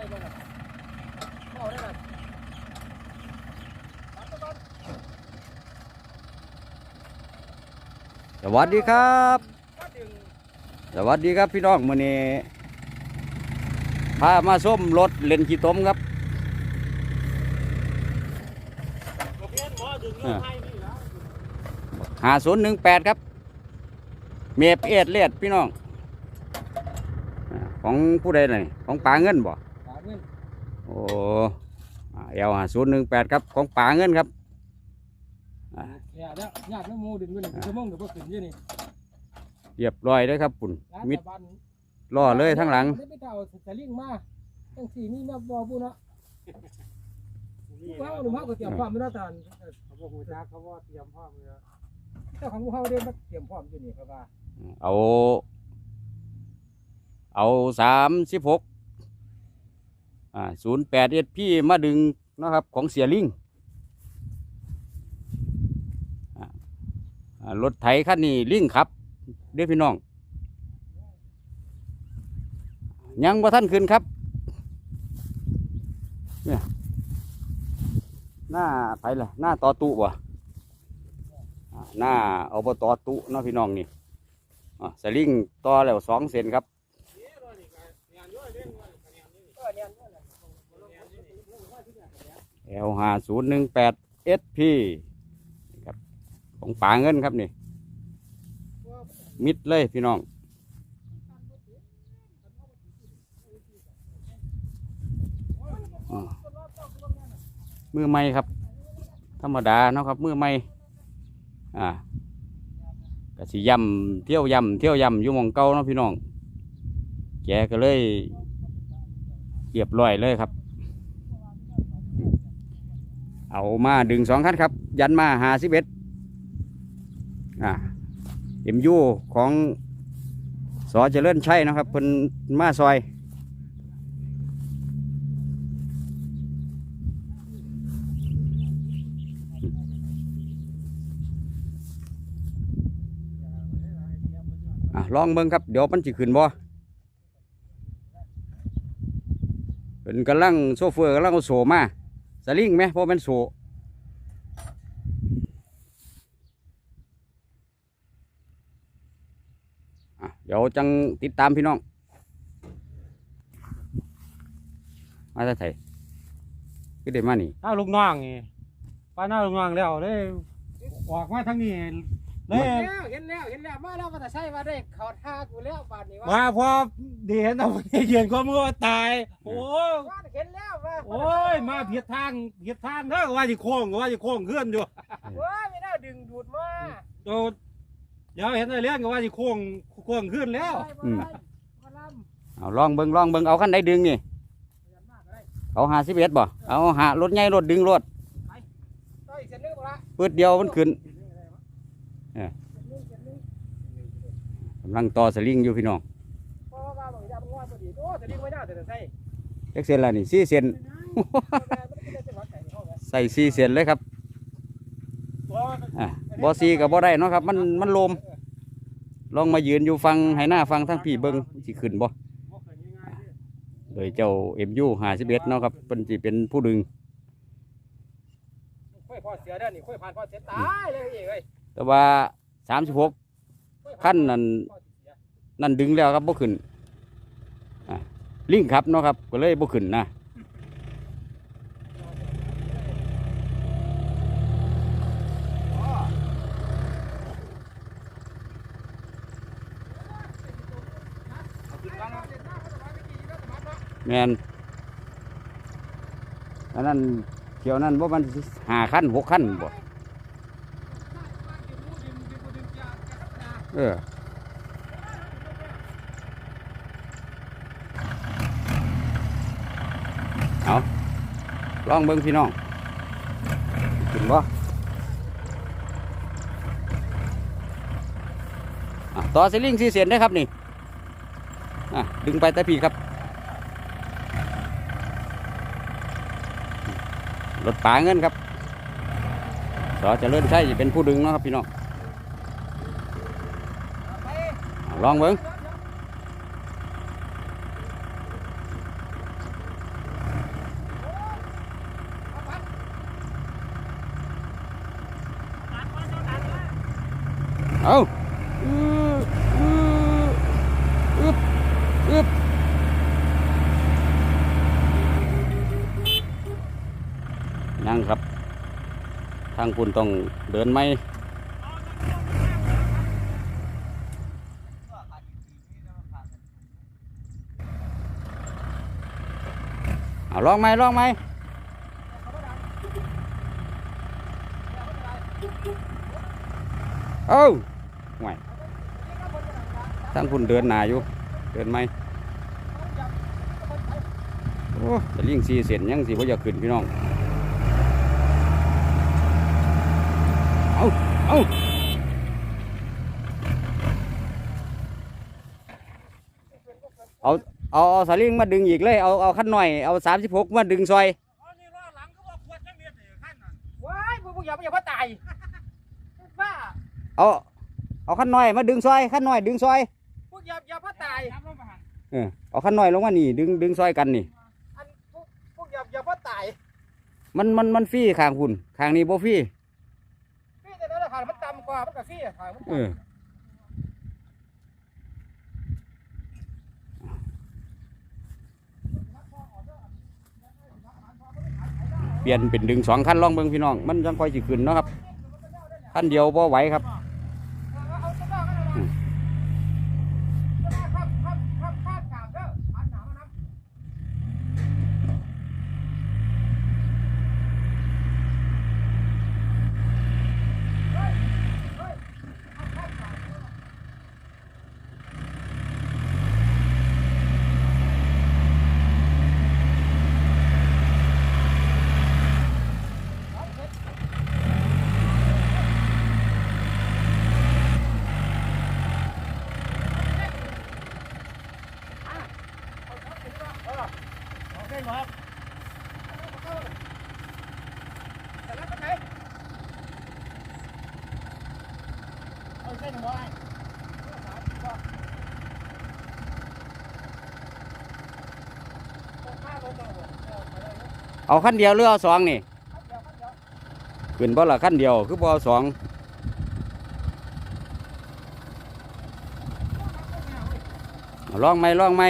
สวัสดีครับ สวัสดีครับพี่น้องมือนี้พามาส้มรถเลนขี้ต้มครับหาศูนย์หนึ่งแปดครับ เมฟเอ็ดเลียดพี่น้อง ของผู้ใดหน่อยของป่าเงินบ่ โอ้เอลหาศูนย์หนึ่งแปดครับของป่าเงินครับอ่าแย่แล้วญาติน้ำมูดึงอยู่นี่ชั่วโมงก็บ่ขึ้นอยู่นี่เรียบร้อยเลยครับปุ่นร้านมิดตะบันล่อเลยทั้งหลังไม่ไปเท่าสลิงมาจังสี่มีมาบ่พูเนาะเฮาหนุ่มเฮาก็เตรียมพร้อมอยู่แล้วตอนเขาบ่ฮู้จักเขาบ่เตรียมพร้อมอยู่แล้วเจ้าของเฮาเด้มาเตรียมพร้อมอยู่นี่ครับว่าเอา เอาสามสิบหก อ่าศูนย์แปดเอ็ดพี่มาดึงนะครับของเสียลิงรถไถคันนี้ลิงครับเด้อพี่น้อง ยังบ่ท่านขึ้นครับเนี่ยหน้าไผล่ะหน้าต่อตุบ่อ่าหน้าอบตตุเนาะพี่น้องนี่อะสลิงต่อแล้วสองเซนครับ เอลห้าศูนย์หนึ่งแปดเอสพีครับของป่าเงินครับนี่ มิดเลยพี่น้องอมือไม่ครับ ธรรมดาเนาะครับ มือไม่อ่าก็สิยำเที่ยวยำเที่ยวยำอยู่มองเก่าเนาะพี่น้อง แกก็เลยเรียบร้อยเลยครับ เอามาดึงสองคันครับ ยันมาหาสิบเอ็ดอ่าเอ็มยูของสอเจริญชัยนะครับเพิ่นมาซอยอะลองเบิ่งครับ เดี๋ยวมันสิขึ้นบ่เป็นกำลังโซเฟอร์กำลังเอาโซมา ลิงไหมเพราะมันโซ่เดี๋ยวจังติดตามพี่น้อง มาจะไทยก็ได้มานี่หน้าลูกน้องนี่ป้าหน้าลูกน้องแล้วเลยออกมาทั้งนี้ เลยเห็นแล้วเห็นแล้วมาแล้วก็จะใช่ว่าได้เขาท่ากูแล้วบาดนี้ว่ามาพอดีเห็นเอาเยือนก็มือว่าตาย โอ้ยว่าเห็นแล้วว่าโอ้ยมาผิดทางผิดทางเด้อว่าสิโค้งว่าสิโค้งขึ้นอยู่โอ้ยไม่น่าดึงดูดมาโดนเดี๋ยวเห็นไอ้เลี้ยงก็ว่าสิโค้งโค้งขึ้นแล้วอืมมาล่ำเอาลองเบิ่งลองเบิ่งเอาขั้นใดดึงนี่เดือนมากก็ได้เอาหาสิบเอ็ดบ่เอาหารถใหญ่รถดึงรถต่อยเส้นนึงบ่ละปืดเดียวมันขึ้น กำลังต่อสลิงอยู่พี่น้องเพราะว่าบางอย่างมันว่าพอดีโอ้แต่ดึงไม่ได้แต่ใส่เล็กเซนละนี่สี่เซนมันเป็นจังหวะไก่เข้าไงใส่สี่เซนเลยครับอะบอซีกับบ่ได้เนาะครับ มันมันลม ลองมายืนอยู่ฟังให้หน้าฟังทั้งพี่เบิ้งสิขึ้นบ่โดยเจ้าเอ็มยูหาสิบเอ็ดเนาะครับเป็นสิเป็นผู้ดึงค่อยพอเสียเด้อนี่ค่อยผ่านพอเสียตายเลยเอ้ยเอ้ย แต่ว่าสามสิบหกขั้นนั้นนั่นดึงแล้วครับบ่ขึ้นอะลิงครับเนาะครับ ก็เลยบ่ขึ้นนะแมนอันนั้นเกี่ยวนั้นว่ามันหาขั้นหกขั้นบ่ เออเอาลองเบิ้งพี่น้องกินบ่ต่อสลิงสีเสียนได้ครับนี่ดึงไปแต่พี่ครับ รถป่าเงินครับสอจะเลื่อนใช่เป็นผู้ดึงนะครับพี่น้อง ลองเบิ้งเอาอืออืยครับ ทางคุณต้องเดินไหม เอาลองไหมลองไหมเอ้าห่วยทางคุณเดินหนาอยู่ เดินไหมโอ้แต่ลิงสีเสียนยังสิว่าอยากขึ้นพี่น้อง เอาเอาเอา เอาเอาสลิงมาดึงอีกเลยเอาเอาขั้นหน่อยเอาสามสิบหกมาดึงซอยว้ายพวกอย่าอย่าพ่อตายบ้าเอาเอาขั้นหน่อยมาดึงซอยขั้นหน่อยดึงซอยพวกอย่าอย่าพ่อตายเออเอาขั้นหน่อยลงมานี่ดึงดึงซอยกันนี่อันพวกพวกอย่าอย่าพ่อตายมันมันมันฟรีข้างคุณข้างนี้บ่ฟรีพี่แต่นั้นขายมันต่ำกว่ามันกับพี่ขายมันเอ เปลี่ยนเป็นดึงสองขั้นลองเบิ่งพี่น้อง มันจังค่อยสิขึ้นเนาะครับขั้นเดียวพอไหวครับ เอาตัวบ้ากันนะตัวบ้าข้ามข้ามข้ามข้ามกลางเด้ออันหนาวนะ แต่ละคนไหนเอาเส้นหัวให้เอาขั้นเดียวหรือเอาสองนี่ครับเดี๋ยวครับเดี๋ยวขึ้นบ่ละขั้นเดียวคือบ่เอาสองลองไหมลองไหม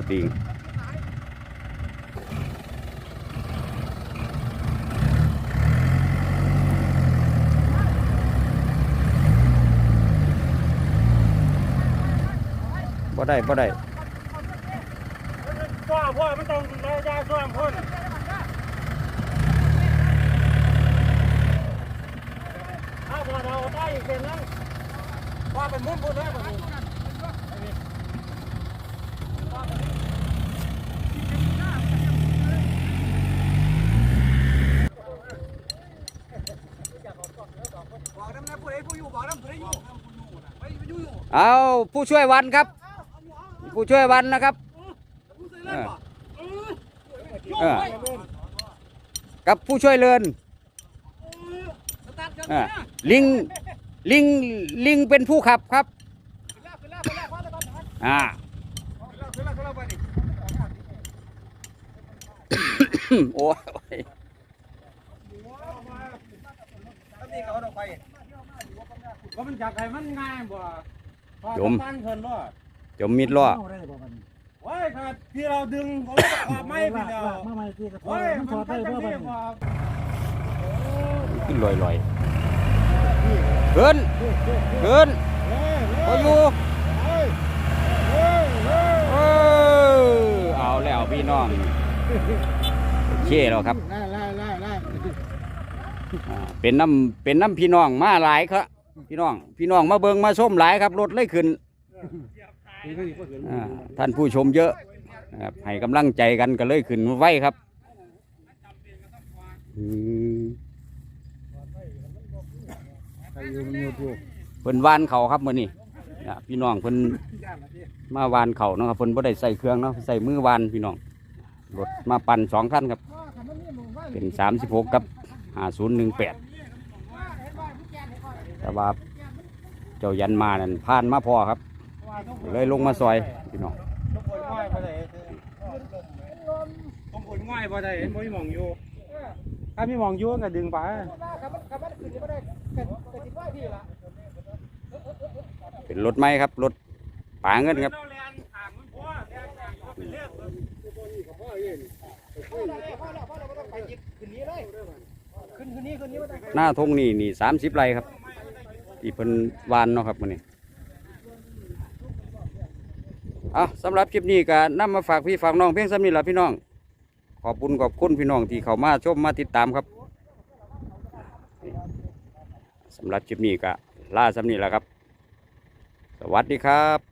บ่ติงบ่ได้บ่ได้พ่อพ่อมันต้องระยะช่วงพ้นถ้าพ่อเราได้อีกเป็นนึงว่าเป็นมุ้งพุ่นได้แบบนี้ บอกน้ำนะผู้ใดผู้อยู่บอกน้ำผู้ใดอยู่ไปอยู่อยู่ เอาผู้ช่วยวันครับ ผู้ช่วยวันนะครับผู้ใดเล่นบ่เออกับผู้ช่วยเลินสตาร์ทกันเอนะอลิงลิงลิงเป็นผู้ขับครับขึ้นแล้วขึ้นแล้วขึ้นแล้วพอแล้วพอแล้วอ่าขึ้นแล้วขึ้นแล้วไปดิโอ้ยแล้วนี่เขาเอาไปก็มันจากไห้มันง่ายบ่ พอตั้งเพิ่นรอดจมมิดล้อโอ้ยถ้าที่เราดึงเขาขอบไม้ไปแล้วมาใหม่ที่กระโอ้ยมันก็จังที่บ่ขึ้นลอยลอยๆขึ้นขึ้นเฮ้ยพออยู่เฮ้ยเฮ้ยเฮ้ยเออเอาแล้วพี่น้องโอเคแล้วครับไล่ไล่ไล่ไล่อ่าเป็นน้ำเป็นน้ำพี่น้องมาหลายครับ พี่น้อง พี่น้องมาเบิงมาส้มหลายครับรถเลยขึ้นนี่ก็อีกก็เห็นอ่าท่านผู้ชมเยอะนะครับให้กำลังใจกันก็เลยขึ้นไว้ครับอืมใครอยู่มันอยู่ถูกเพิ่นวานเขาครับมื้อนี้นะพี่น้องเพิ่นมาวานเขาเนาะครับเพิ่นบ่ได้ใส่เครื่องเนาะใส่มือวานพี่น้องรถมาปั่นสองคันครับ เป็นสามสิบหกกับห้าศูนย์หนึ่ง แปดแต่ว่าเจ้ายันมานั่นผ่านมาพอครับ เลยลงมาซอยพี่น้องต้องปวดง่อยบ่ได้ต้องปวดง่อยบ่ได้เห็นบ่มีหมองอยู่ ถ้ามีหมองอยู่ก็ดึงไปเป็นรถไม้ครับรถป่าเงินครับขึ้นคืนนี้คืนนี้ว่าได้หน้าทงนี่นี่สามสิบไรครับ ที่เป็นวานเนาะครับมันนี่อะสำหรับคลิปนี้ก็นำมาฝากพี่ฝากน้องเพียงสำนี้ละพี่น้อง ขอบคุณขอบคุณพี่น้องที่เข้ามาชมมาติดตามครับสำหรับคลิปนี้ก็ล่าสำนี้แหละครับ สวัสดีครับ